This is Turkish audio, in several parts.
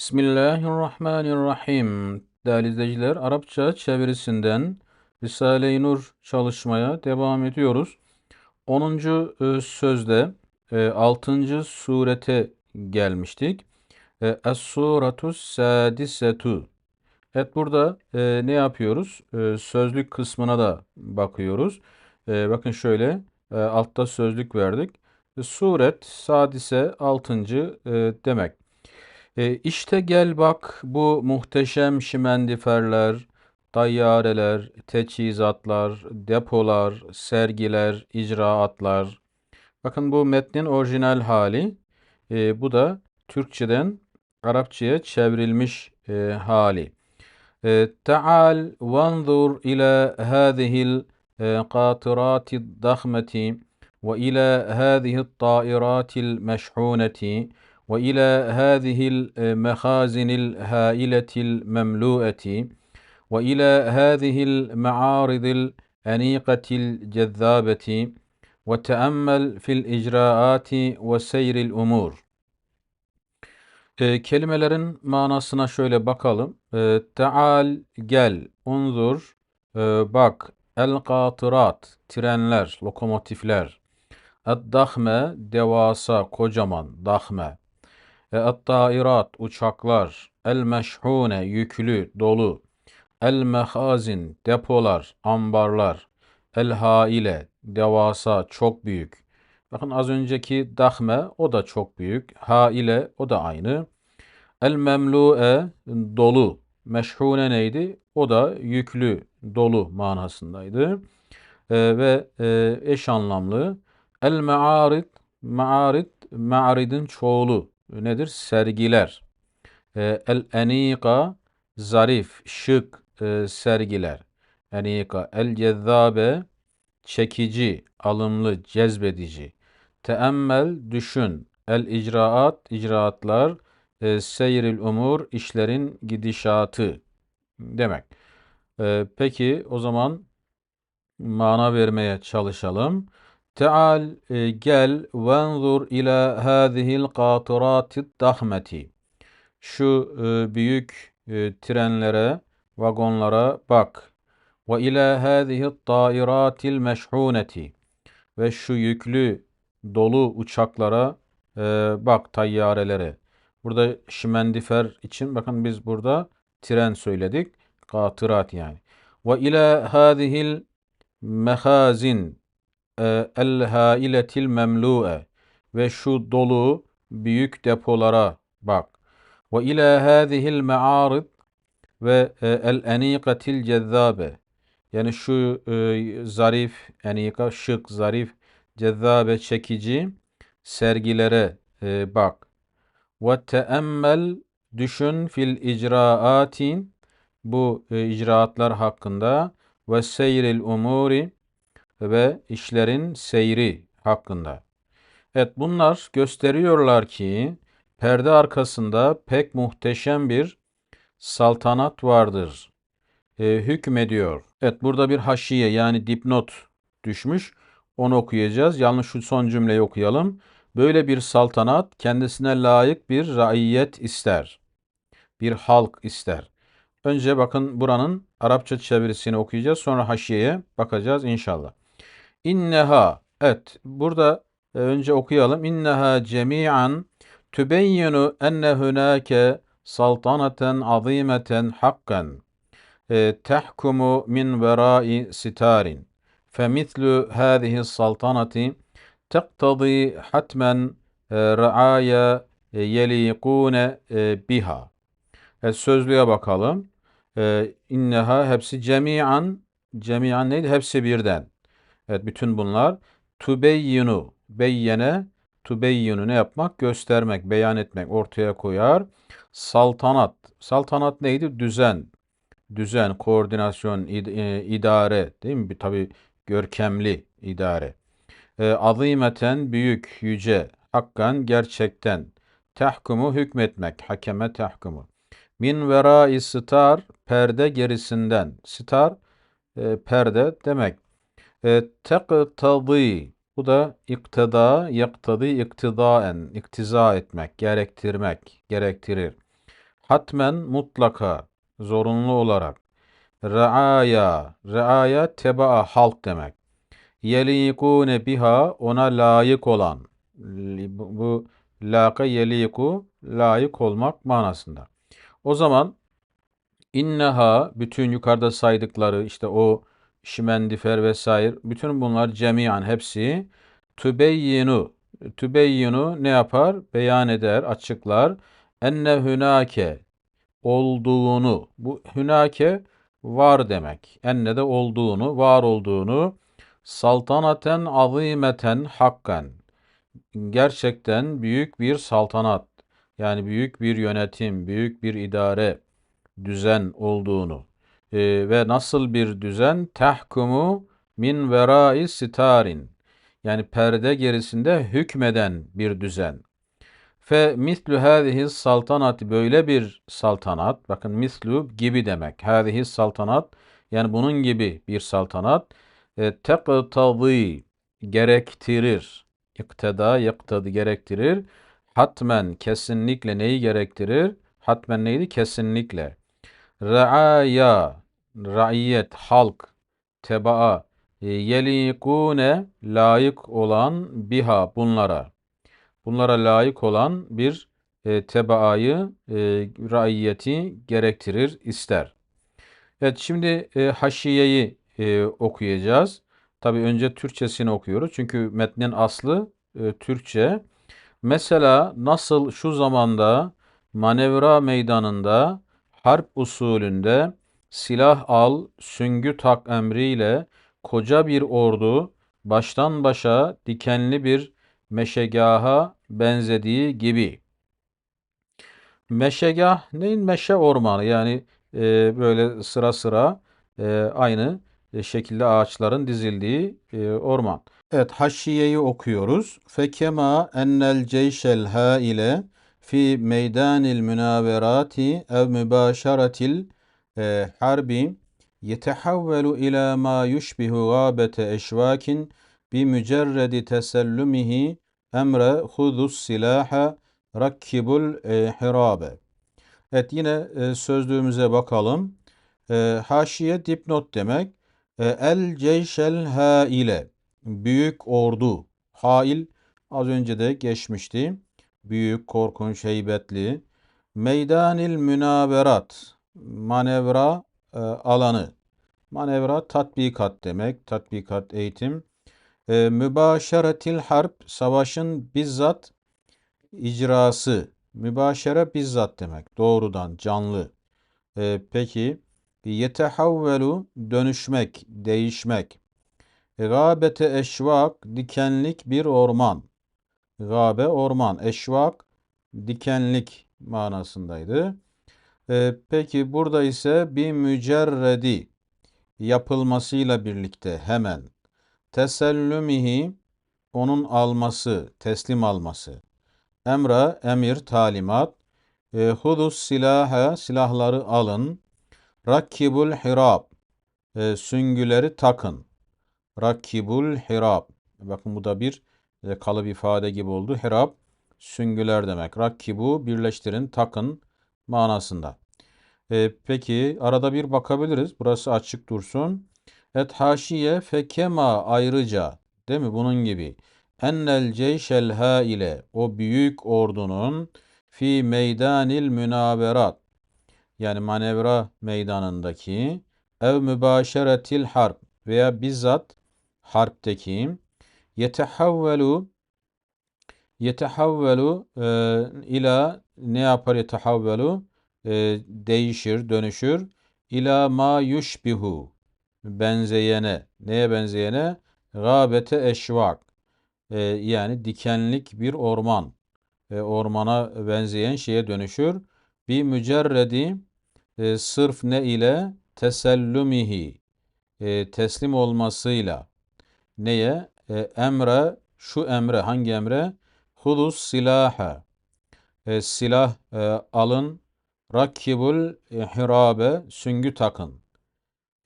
Bismillahirrahmanirrahim. Değerli izleyiciler, Arapça çevirisinden Risale-i Nur çalışmaya devam ediyoruz. 10. e, sözde 6. surete gelmiştik. E, Es-Suratus Sadisetu. Evet burada e, ne yapıyoruz? E, sözlük kısmına da bakıyoruz. E, bakın şöyle e, altta sözlük verdik. E, suret sadise 6. E, demek. E, işte gel bak bu muhteşem şimendiferler, dayyareler, teçhizatlar, depolar, sergiler, icraatlar. Bakın bu metnin orijinal hali. E, bu da Türkçeden Arapçaya çevrilmiş e, hali. E, Taal vanzur ila hadihil e, qatirati dahmeti ve ila hadihi tairati meşhuneti وإلى هذه المخازن الهائلة المملوءة وإلى هذه المعارض الأنيقة الجذابة وتأمل في الإجراءات وسير الأمور e, kelimelerin manasına şöyle bakalım. E, Teal gel, unzur, e, bak, el katırat, trenler, lokomotifler, Eddahme, devasa, kocaman, dahme. Et-tairat, uçaklar. El-meşhune, yüklü, dolu. El-mehazin, depolar, ambarlar. El-haile, devasa, çok büyük. Bakın az önceki dahme, o da çok büyük. Haile, o da aynı. El-memlu'e, dolu. Meşhune neydi? O da yüklü, dolu manasındaydı. E, ve e, eş anlamlı. El-me'arid, ma'arid, ma'aridin çoğulu nedir? Sergiler. E, El-enika zarif, şık e, sergiler. Enika. El-cezzabe çekici, alımlı, cezbedici. Teemmel düşün. El-icraat icraatlar. E, seyril umur işlerin gidişatı demek. E, peki o zaman mana vermeye çalışalım. Teal e, gel venzur ila hadihil katiratit dahmeti. Şu e, büyük e, trenlere, vagonlara bak. Ve ila hadihit tairatil meşhuneti. Ve şu yüklü dolu uçaklara e, bak tayyarelere. Burada şimendifer için bakın biz burada tren söyledik. Katırat yani. Ve ila hadihil mehazin e, el-hailetil memlu'e ve şu dolu büyük depolara bak. Ve ila hadihil me'arid ve e, el-enikatil cezzabe yani şu e, zarif, enika, şık, zarif, cezzabe, çekici sergilere e, bak. Ve teemmel düşün fil icraatin bu e, icraatlar hakkında ve seyril umuri ve işlerin seyri hakkında. Evet bunlar gösteriyorlar ki perde arkasında pek muhteşem bir saltanat vardır. E, hükmediyor. Evet burada bir haşiye yani dipnot düşmüş. Onu okuyacağız. Yalnız şu son cümleyi okuyalım. Böyle bir saltanat kendisine layık bir raiyet ister. Bir halk ister. Önce bakın buranın Arapça çevirisini okuyacağız. Sonra haşiyeye bakacağız inşallah. İnneha evet burada e, önce okuyalım. İnneha cemi'an tübeyyinu enne hunake saltaneten azimeten hakkan e, tehkumu min verai sitarin femitlu hâzihi saltanati teqtadi hatmen e, re'aya yelikune biha. Sözlüğe bakalım. İnneha hepsi cemi'an cemi'an neydi? Hepsi birden. Evet bütün bunlar tubeyyinu beyyene tubeyyinu ne yapmak? Göstermek, beyan etmek, ortaya koyar. Saltanat. Saltanat neydi? Düzen. Düzen, koordinasyon, id e, idare değil mi? Tabi görkemli idare. E, azimeten büyük, yüce, hakkan gerçekten. Tahkumu hükmetmek, hakeme tahkumu. Min verai star, perde gerisinden. Star, e, perde demek. E, bu da iktida, yaktadi iktidaen, iktiza etmek, gerektirmek, gerektirir. hatmen mutlaka zorunlu olarak reaya reaya tebaa halk demek. Yelikune biha ona layık olan bu laka yeliku layık olmak manasında. O zaman inneha bütün yukarıda saydıkları işte o şimendifer vesaire. Bütün bunlar cemiyan hepsi. Tübeyyinu. Tübeyyinu ne yapar? Beyan eder, açıklar. Enne hünake olduğunu. Bu hünake var demek. Enne de olduğunu, var olduğunu. Saltanaten azimeten hakkan. Gerçekten büyük bir saltanat. Yani büyük bir yönetim, büyük bir idare, düzen olduğunu e, ve nasıl bir düzen tahkumu min verai sitarin yani perde gerisinde hükmeden bir düzen. Fe mislu hâzihi saltanat böyle bir saltanat bakın mislu gibi demek. Hâzihi saltanat yani bunun gibi bir saltanat e, teqtadî gerektirir. İkteda yaktadı gerektirir. Hatmen kesinlikle neyi gerektirir? Hatmen neydi? Kesinlikle. Re'aya raiyet, halk, tebaa, e, yelikune layık olan biha bunlara. Bunlara layık olan bir e, tebaayı, e, raiyeti gerektirir, ister. Evet şimdi e, haşiyeyi e, okuyacağız. Tabi önce Türkçesini okuyoruz. Çünkü metnin aslı e, Türkçe. Mesela nasıl şu zamanda manevra meydanında harp usulünde silah al, süngü tak emriyle koca bir ordu baştan başa dikenli bir meşegaha benzediği gibi. Meşegah neyin? Meşe ormanı yani e, böyle sıra sıra e, aynı şekilde ağaçların dizildiği e, orman. Evet haşiyeyi okuyoruz. Fekema ennel ceyşel haile fi meydanil münaverati ev mübaşaratil e, harbi yetehavvelu ila ma yushbihu gâbete eşvakin bi mücerredi tesellümihi emre hudus silaha rakkibul e, hirabe. Evet yine e, sözlüğümüze bakalım. Haşiye dipnot demek. El ceyşel haile büyük ordu. Hail az önce de geçmişti. Büyük, korkunç, heybetli. Meydanil münaverat manevra e, alanı. Manevra tatbikat demek. Tatbikat eğitim. E, mübaşeretil harp savaşın bizzat icrası. Mübaşere bizzat demek. Doğrudan, canlı. E, peki yetehavvelu dönüşmek, değişmek. Gâbete eşvak dikenlik bir orman. Gâbe orman, eşvak dikenlik manasındaydı. Ee, peki burada ise bir mücerredi yapılmasıyla birlikte hemen tesellümihi onun alması, teslim alması. Emra, emir, talimat. E, hudus silaha, silahları alın. Rakkibul hirab, e, süngüleri takın. Rakibul hirab. Bakın bu da bir e, kalıp ifade gibi oldu. Hirab süngüler demek. Rakibu birleştirin, takın manasında. E, peki arada bir bakabiliriz. Burası açık dursun. Et haşiye fekema ayrıca değil mi bunun gibi. Ennel ceyşel ha ile o büyük ordunun fi meydanil münaverat yani manevra meydanındaki ev mübaşeretil harp veya bizzat harpteki yetehavvelu yetehavvelu e, ila ne yapar yetehavvelu e, değişir, dönüşür. İla ma yushbihu benzeyene. Neye benzeyene? Gâbete eşvak. E, yani dikenlik bir orman. E, ormana benzeyen şeye dönüşür. Bir mücerredi e, sırf ne ile? Tesellümihi. E, teslim olmasıyla. Neye? E, emre, şu emre, hangi emre? Hudus silaha. E, silah e, alın. Rakkibul hirabe, süngü takın.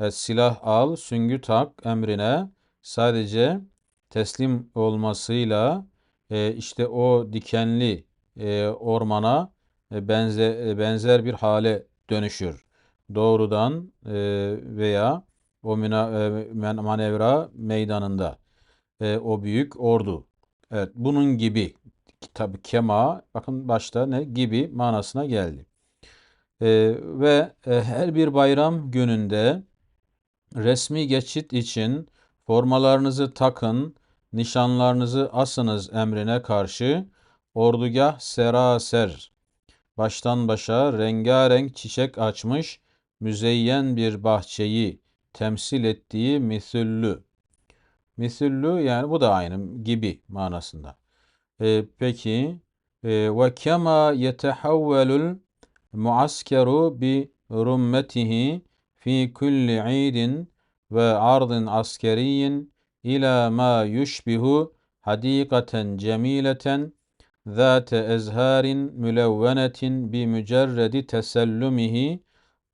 E, silah al, süngü tak emrine sadece teslim olmasıyla e, işte o dikenli e, ormana e, benze, e, benzer bir hale dönüşür. Doğrudan e, veya o müna, e, manevra meydanında e, o büyük ordu. Evet, bunun gibi tabi kema bakın başta ne gibi manasına geldi. E, ve e, her bir bayram gününde resmi geçit için formalarınızı takın, nişanlarınızı asınız emrine karşı ordugah seraser baştan başa rengarenk çiçek açmış müzeyyen bir bahçeyi temsil ettiği misüllü. Misillü yani bu da aynı gibi manasında. E, peki e, ve kema yetehavvelul muaskeru bi rummetihi fi kulli idin ve ardın askeriyin ila ma yushbihu hadikaten cemileten zâte ezhârin mülevvenetin bi mücerredi tesellumihi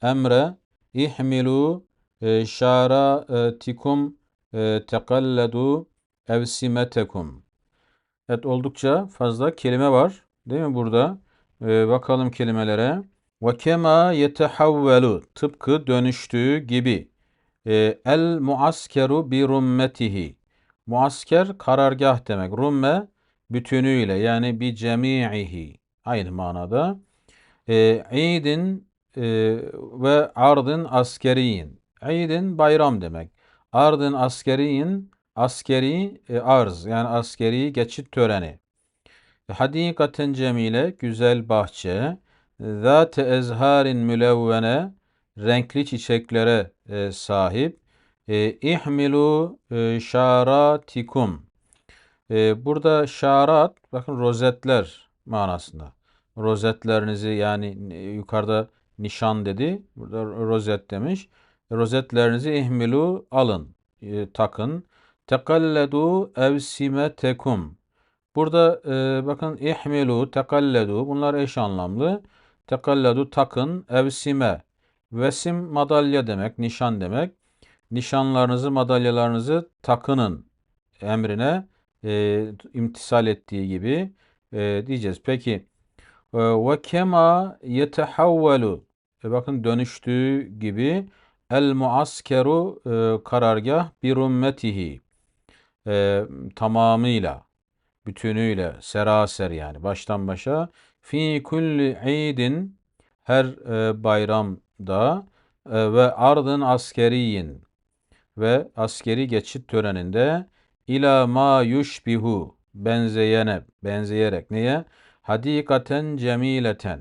emre ihmilu e, şara e, tikum ee, tekalledu evsimetekum. Evet oldukça fazla kelime var. Değil mi burada? Ee, bakalım kelimelere. Ve kema yetehavvelu. Tıpkı dönüştüğü gibi. Ee, el muaskeru bi rummetihi. Muasker karargah demek. Rumme bütünüyle yani bi cemi'ihi. Aynı manada. Ee, idin e, ve ardın askeriyin. İdin bayram demek. Ardın askeriyin askeri e, arz yani askeri geçit töreni. Hadikaten cemile güzel bahçe. Zat-ı ezharin mülevvene renkli çiçeklere e, sahip. E, ihmilu e, şaratikum ee, burada şarat bakın rozetler manasında. Rozetlerinizi yani yukarıda nişan dedi. Burada rozet demiş. Rozetlerinizi ihmilu alın, e, takın. Tekalledu evsimetekum. Burada e, bakın ihmilu, tekalledu bunlar eş anlamlı. Tekalledu takın, evsime. Vesim madalya demek, nişan demek. Nişanlarınızı, madalyalarınızı takının emrine e, imtisal ettiği gibi e, diyeceğiz. Peki e, ve kema yetehavvelu e, bakın dönüştüğü gibi el muaskeru e, karargah bir ummetihi e, tamamıyla bütünüyle seraser yani baştan başa. Fi kulli idin her e, bayramda e, ve ardın askeriyin ve askeri geçit töreninde ila ma yushbihu benzeyene benzeyerek neye? Hadikaten cemileten.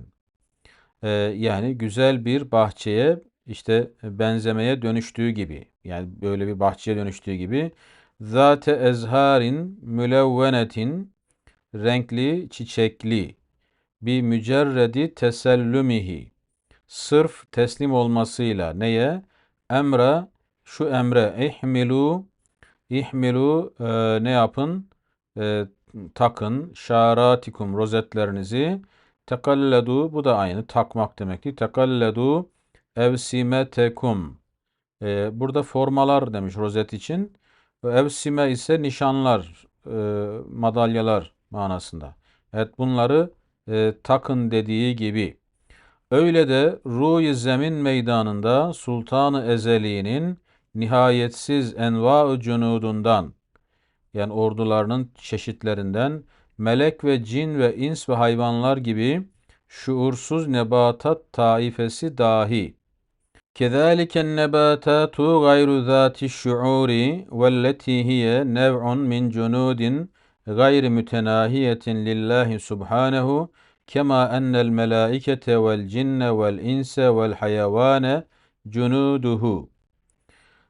Ee, yani güzel bir bahçeye işte benzemeye dönüştüğü gibi yani böyle bir bahçeye dönüştüğü gibi zate ezharin mülevvenetin renkli çiçekli bir mücerredi tesellümihi sırf teslim olmasıyla neye? Emre şu emre ihmilu İhmilu e, ne yapın? E, takın. Şaratikum rozetlerinizi. Tekalledu bu da aynı takmak demekti. Tekalledu evsimetekum. E, burada formalar demiş rozet için. Evsime ise nişanlar, e, madalyalar manasında. Evet bunları e, takın dediği gibi. Öyle de ruh zemin meydanında Sultanı Ezeli'nin nihayetsiz enva-ı cunudundan yani ordularının çeşitlerinden melek ve cin ve ins ve hayvanlar gibi şuursuz nebatat taifesi dahi. Zati şuuri velleti hiye nev'un min cunudin gayri mütenahiyetin lillahi subhanehu kema ennel melaikete vel cinne vel inse vel hayavane cunuduhu.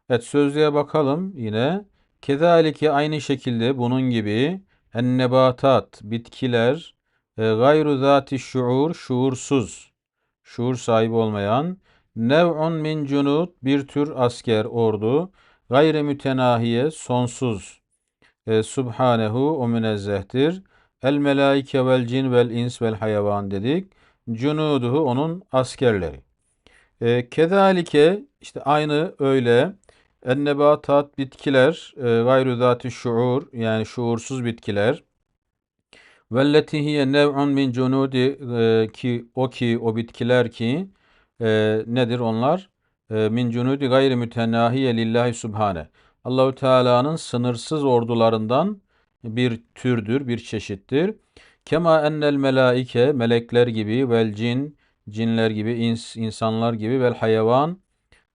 Evet sözlüğe bakalım yine. Kezalike aynı şekilde bunun gibi ennebatat bitkiler e, gayru zati şuur şuursuz şuur sahibi olmayan nev'un min cunud bir tür asker ordu. Gayri mütenahiye sonsuz. E, subhanehu o münezzehtir. El melaike vel cin vel ins vel hayvan dedik. Cunuduhu onun askerleri. E, kezalike işte aynı öyle. Ennebatat bitkiler, e, gayru zati şuur yani şuursuz bitkiler. Velleti hiye nev'un min cunudi e, ki o ki o bitkiler ki e, nedir onlar? E, min cunudi gayri mütenahiye lillahi subhane. Allahu Teala'nın sınırsız ordularından bir türdür, bir çeşittir. Kema ennel melaike melekler gibi vel cin cinler gibi ins, insanlar gibi vel hayvan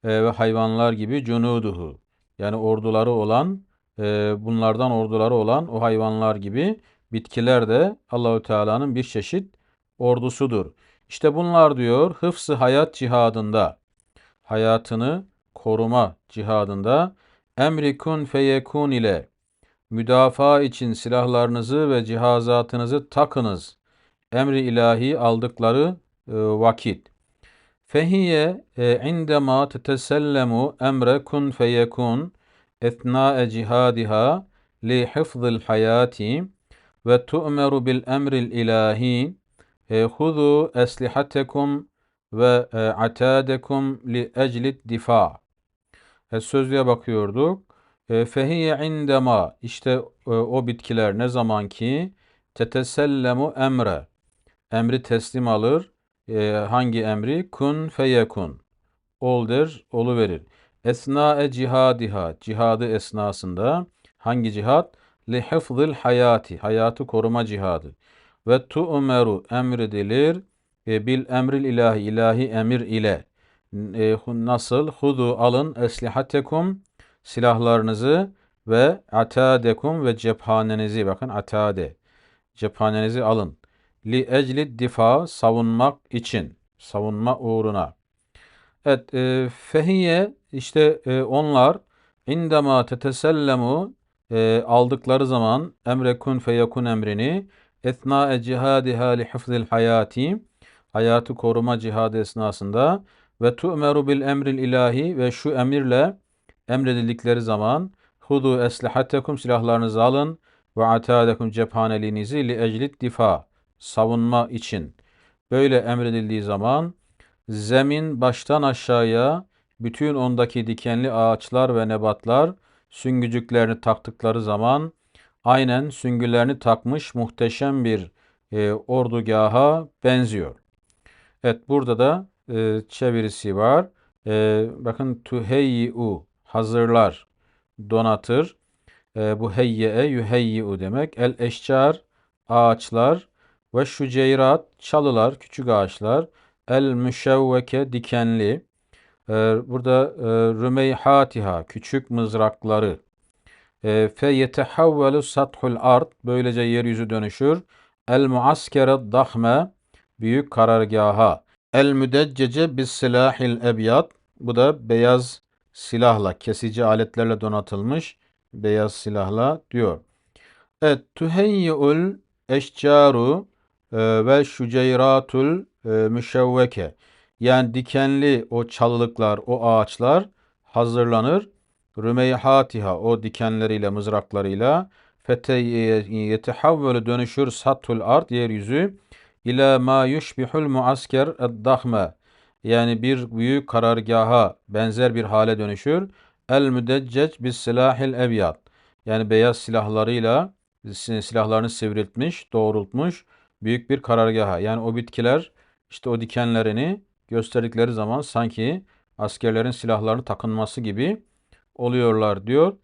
e, ve hayvanlar gibi cunuduhu yani orduları olan e, bunlardan orduları olan o hayvanlar gibi bitkiler de Allahü Teala'nın bir çeşit ordusudur. İşte bunlar diyor hıfzı hayat cihadında hayatını koruma cihadında emri kun feyekun ile müdafaa için silahlarınızı ve cihazatınızı takınız. Emri ilahi aldıkları e, vakit. Fehiye e, indema tetesellemu emre kun feyekun etna'e cihadiha li hifzil hayati ve tu'meru bil emril ilahi huzu eslihatekum ve e, atadekum li eclit difa. Sözlüğe bakıyorduk. Fehiye indema işte e, o bitkiler ne zaman ki tetesellemu emre emri teslim alır. E, hangi emri? Kun feyekun. Ol der, olu verir. Esna'e cihadiha. Cihadı esnasında. Hangi cihat? Li hıfzil hayati. Hayatı koruma cihadı. Ve tu'meru emredilir. E, bil emril ilahi. ilahi emir ile. E, nasıl? Hudu alın eslihatekum. Silahlarınızı ve atadekum ve cephanenizi. Bakın atade. Cephanenizi alın li ecli difa savunmak için, savunma uğruna. Evet, e, fehiye işte e, onlar indema tetesellemu e, aldıkları zaman emre kun feyekun emrini etna cihadiha li hifzil hayati hayatı koruma cihadı esnasında. Ve tu'meru bil emril ilahi ve şu emirle emredildikleri zaman hudu eslihatekum silahlarınızı alın ve atadekum cephaneliğinizi li eclit difa savunma için. Böyle emredildiği zaman zemin baştan aşağıya bütün ondaki dikenli ağaçlar ve nebatlar süngücüklerini taktıkları zaman aynen süngülerini takmış muhteşem bir e, ordugaha benziyor. Evet burada da e, çevirisi var. E, bakın tuheyyu hazırlar, donatır. E, bu heyye yuheyyu demek. El eşcar ağaçlar ve şüceyrat çalılar, küçük ağaçlar. El müşevveke dikenli. Ee, burada e, rümeyhatiha küçük mızrakları. Ee, fe yetehavvelu sathul art böylece yeryüzü dönüşür. El muaskere dahme büyük karargaha. El müdeccece bis silahil ebyad bu da beyaz silahla kesici aletlerle donatılmış beyaz silahla diyor. Evet tuheyyi'ul eşcaru ee, ve şüceyratul e, müşevveke yani dikenli o çalılıklar, o ağaçlar hazırlanır. Rümeyhatiha o dikenleriyle, mızraklarıyla fete yetehavvelu dönüşür satul art yeryüzü ila ma yushbihul muasker dahme yani bir büyük karargaha benzer bir hale dönüşür. El müdeccec bis silahil ebyad yani beyaz silahlarıyla silahlarını sivriltmiş, doğrultmuş büyük bir karargaha. Yani o bitkiler işte o dikenlerini gösterdikleri zaman sanki askerlerin silahlarını takınması gibi oluyorlar diyor.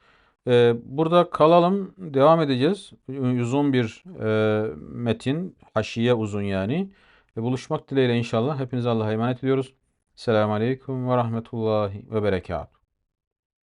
Ee, burada kalalım, devam edeceğiz. Uzun bir e, metin, haşiye uzun yani. E, buluşmak dileğiyle inşallah. Hepinize Allah'a emanet ediyoruz. Selamun Aleyküm ve Rahmetullahi ve Berekatuhu.